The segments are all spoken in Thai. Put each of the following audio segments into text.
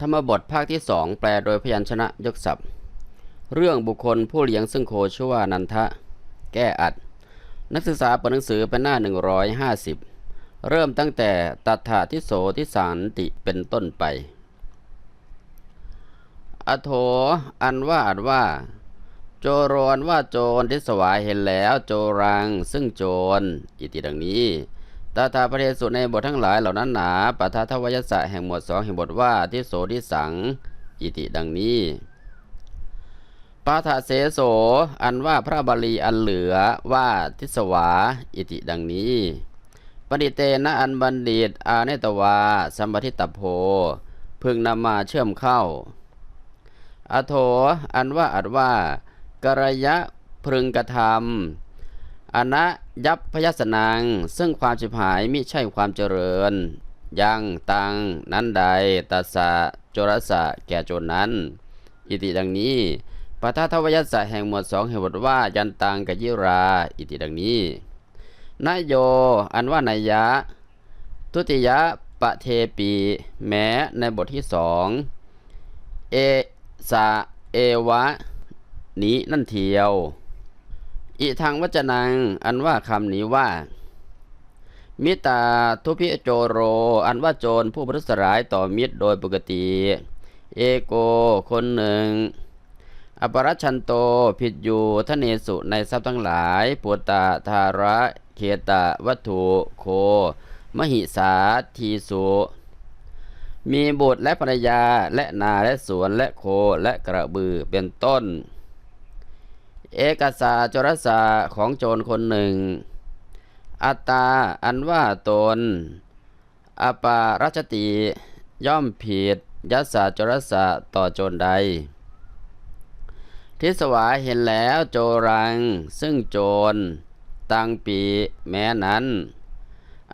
ธรรมบทภาคที่สองแปลโดยพยัญชนะยกศัพท์ เรื่องบุคคลผู้เลี้ยงซึ่งโคชื่อว่านันทะ แก้อัด นักศึกษาเปิดหนังสือเป็นหน้า 150 เริ่มตั้งแต่ตัทธาทิโสทิสันติเป็นต้นไป อโถอันว่าอันว่า โจรอนว่าโจรที่สวายเห็นแล้ว โจรังซึ่งโจร อิติดังนี้ ตถาพระเทสุในบททั้งหลายเหล่านั้นหนาปัทาทวยสะแห่งหมวดสองแห่งบทว่าที่โสที่สัง อิติดังนี้ปาทะเสโส อันว่าพระบาลีอันเหลือว่าทิสวา อิติดังนี้ปณิเตนะอันบัณฑิต อาเนตวา สัมปทิตตโพ พึงนำมาเชื่อมเข้า อโถ อันว่าอัดว่ากระยะพึงกระทำ อนะยับพยสนัง ซึ่งความฉิบหายมิใช่ความเจริญ ยังตังนั้นใดตัสสะจรสะแก่โจรนั้น อิติดังนี้ปทัทวยัสสะแห่งหมวดสองแห่งบทว่ายันตังกยิรา อิติดังนี้นายโย อันว่านายยะ ทุติยะปะเทปี แม้ในบทที่สองเอสะเอวะ นี้นั่นเทียว อีทางวจนัง อันว่าคำนี้ว่า มิตาทุพิโจโร อันว่าโจรผู้ประทุษร้ายต่อมิตรโดยปกติ เอโกคนหนึ่ง อปรัชันโตผิดอยู่ทะเนสุในทรัพย์ทั้งหลายปุตตะธาระเขตะวัตถุโค มหิสาทีสุมีบุตรและภรรยาและนาและสวนและโคและกระบือเป็นต้น เอกสาจรสาของโจรคนหนึ่ง อัตตาอันว่าตน อปารัชติย่อมผิดยัสาจรสะต่อโจรใด ทิสวาเห็นแล้วโจรัง ซึ่งโจร ตังปีแม้นั้น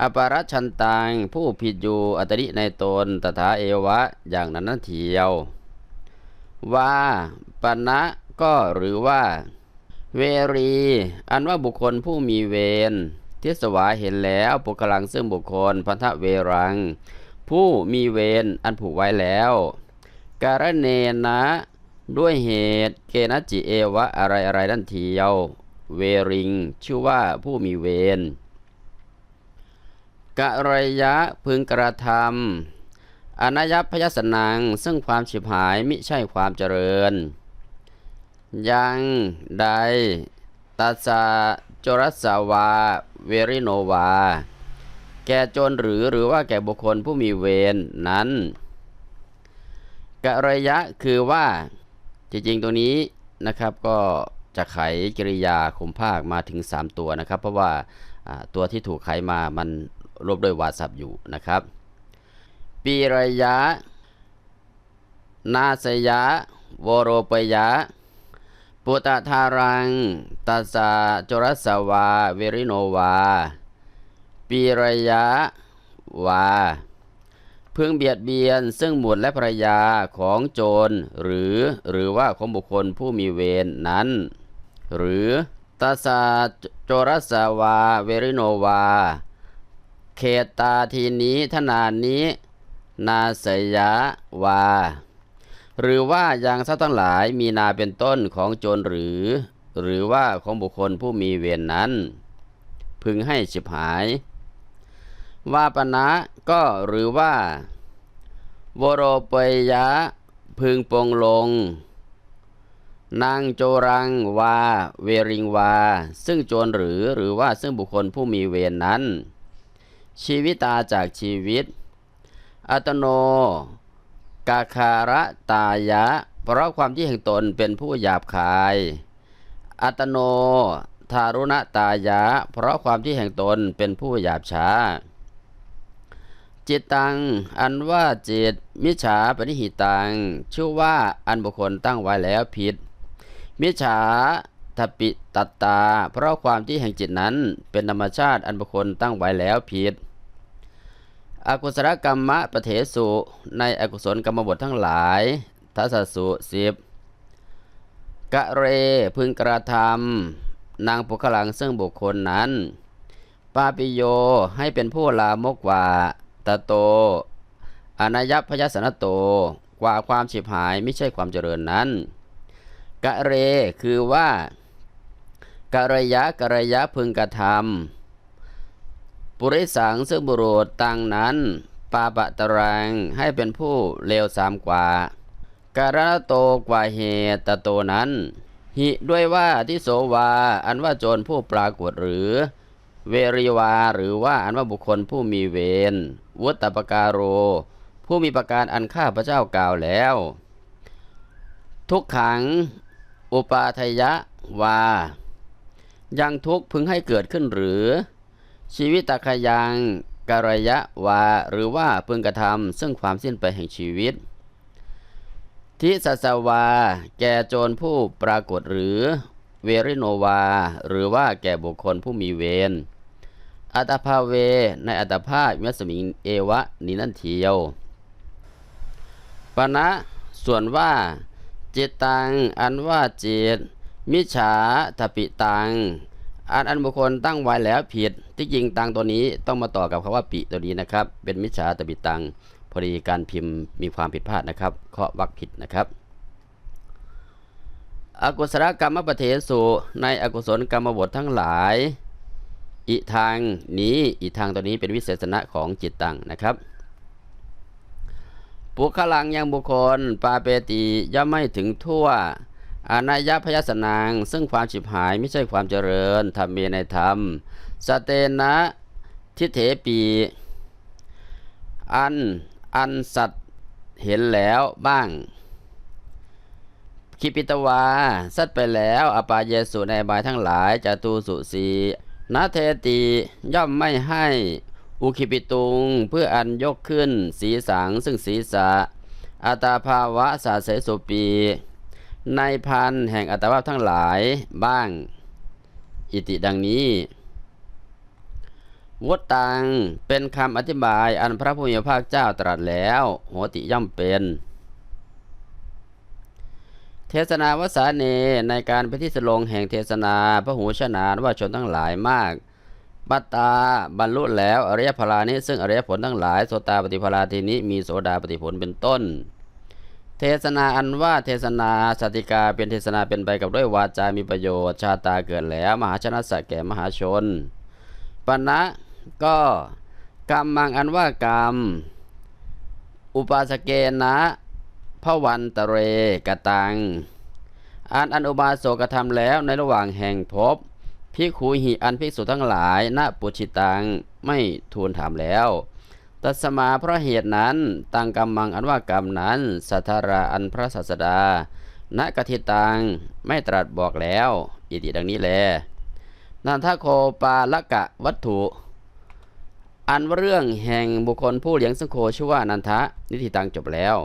อปารัชันตังผู้ผิดอยู่อัตริในตนตถาเอวะอย่างนั้นนั่นเทียว ว่าปณะก็หรือว่า เวรี อันว่าบุคคลผู้มีเวรทิสวาเห็นแล้วปุคลังซึ่งบุคคลพันธะเวรัง ผู้มีเวรอันผูกไว้แล้ว การเนนะ ด้วยเหตุเกณจิเอวะอะไรอะไรนั่นเทียว เวริง ชื่อว่าผู้มีเวรกะรยะพึงกระทำอนัยพยสนังซึ่งความฉิบหายมิใช่ความเจริญ ยังใดตัสสะโจรสาวา เวริโนวา แก่โจรหรือหรือว่าแก่บุคคลผู้มีเวรนั้นกะระยะคือว่าจริงๆตัวนี้นะครับก็จะไขกริยาคุมภาคมาถึง 3 ตัวนะครับ เพราะว่าตัวที่ถูกไขมามันรวบด้วยวาสับอยู่นะครับ ปีระยะ นาสยะ วโรปยะ ปุตตทารังตัสสะจรสวาเวริโนวาปีระยะวาพึงเบียดเบียนซึ่งบุตรและภรรยาของโจร หรือหรือว่าของบุคคลผู้มีเวรนนั้น หรือตัสสะโจรสวาเวริโนวา เขตตาทีนี้ทนานนี้ นาสยะวา หรือว่าอย่างทรัพย์ทั้งหลายมีนาเป็นต้นของโจรหรือ หรือว่าของบุคคลผู้มีเวรนนั้น พึงให้ฉิบหาย ว่าปณะก็หรือว่าโวโรปยยะพึงปรงลง นางโจรังวา เวริงวา ซึ่งโจรหรือหรือว่าซึ่งบุคคลผู้มีเวรนนั้น ชีวิตาจากชีวิต อัตโน กาคาระตายะ เพราะความที่แห่งตนเป็นผู้หยาบคาย อัตโน ทารุณตายะ เพราะความที่แห่งตนเป็นผู้หยาบช้า จิตตัง อันว่าจิต มิจฉาปณิหิตัง ชื่อว่าอันบุคคลตั้งไว้แล้วผิด มิจฉาทปิตตตาเพราะความที่แห่งจิตนั้นเป็นธรรมชาติอันบุคคลตั้งไว้แล้วผิด อกุศลกรรมะประเถสุในอกุศลกรรมบททั้งหลายทัศสุสิบกะเรพึงกระทำนางปุคลังซึ่งบุคคลนั้น ปาปิโยให้เป็นผู้ลามกว่าตะโต อนายพยสนโตกว่าความฉิบหายไม่ใช่ความเจริญนั้น กะเรคือว่ากะระยะกะระยะพึงกระทำ ปุริสังซึ่งบุรุษตังนั้น ปาปะตรังให้เป็นผู้เลวสามกว่า การณโตกว่าเหตโตนั้น หิด้วยว่าที่โสวา อันว่าโจรผู้ปรากฏหรือ เวริวาหรือว่าอันว่าบุคคลผู้มีเวรวุตตปการโร ผู้มีประการอันข้าพระเจ้ากล่าวแล้ว ทุกขัง อุปาทยะวายังทุกพึงให้เกิดขึ้นหรือ ชีวิตตะขยังกรยะวา หรือว่าพึงกระทำซึ่งความสิ้นไปแห่งชีวิต ทิสัสวา แก่โจรผู้ปรากฏหรือ เวริโนวา หรือว่าแก่บุคคลผู้มีเวรอัตภาเว ในอัตภาพมัสมิงเอวะนี้นั่นเทียวปณะส่วนว่า จิตตัง อันว่าจิต มิฉาทปิตัง อันอันบุคคลตั้งไว้แล้วผิด ที่จริงตังตัวนี้ต้องมาต่อกับคำว่าปิตัวนี้นะครับ เป็นมิจฉาทปิตังพอดีการพิมพ์มีความผิดพลาดนะครับเคาะวักผิดนะครับ อกุศลกรรมปเทสุในอกุศลกรรมบททั้งหลาย อีทางนี้อีทางตัวนี้เป็นวิเศษณะของจิตตังนะครับปุคลังยังบุคคล ปาเปติย่อมไม่ถึงทั่ว อนายพยสนางซึ่งความฉิบหายไม่ใช่ความเจริญธรรมเมในธรรม สเตนะทิเถปีอันอันสัตว์เห็นแล้วบ้างคิปิตวา สัตว์ไปแล้วอปาเยสุในบายทั้งหลายจตูสุสีนาเทติย่อมไม่ให้อุคิปิตุงเพื่ออันยกขึ้นสีสังซึ่งศีรษะอัตาภาวะสาเสสุปี ในพันแห่งอัตภาพทั้งหลายบ้าง อิติดังนี้วดตังเป็นคำอธิบายอันพระผู้มีพระภาคเจ้าตรัสแล้วโหติย่อมเป็น เทศนาวสาเนในการไปที่สลงแห่งเทศนาพระหูชนานว่าชนทั้งหลายมากปัตตาบรรลุแล้วอริยพลานี้ซึ่งอริยผลทั้งหลายโสตาปฏิพลาทีนี้มีโสดาปฏิผลเป็นต้น เทศนาอันว่าเทศนาสติกาเป็นเทศนาเป็นไปกับด้วยวาจามีประโยชน์ชาตาเกิดแล้ว มหาชนะสักแก่มหาชนปณะก็กรรมมังอันว่ากรรม อุปาสเกนะพระวันตเรกตังอันอันอุบาสกกระทำแล้วในระหว่างแห่งพบพิกขูหิอันภิกษุทั้งหลายณปุชิตังไม่ทูลถามแล้ว ตัสมาเพราะเหตุนั้นตังกรรมังอันว่ากรรมนั้น สัทธาราอันพระศาสดาณกทิตังไม่ตรัสบอกแล้ว อิติดังนี้แลนันทโคปาละกะวัตถุ อันว่าเรื่องแห่งบุคคลผู้เลี้ยงสังโฆชื่อว่านันทะนิติตังจบแล้ว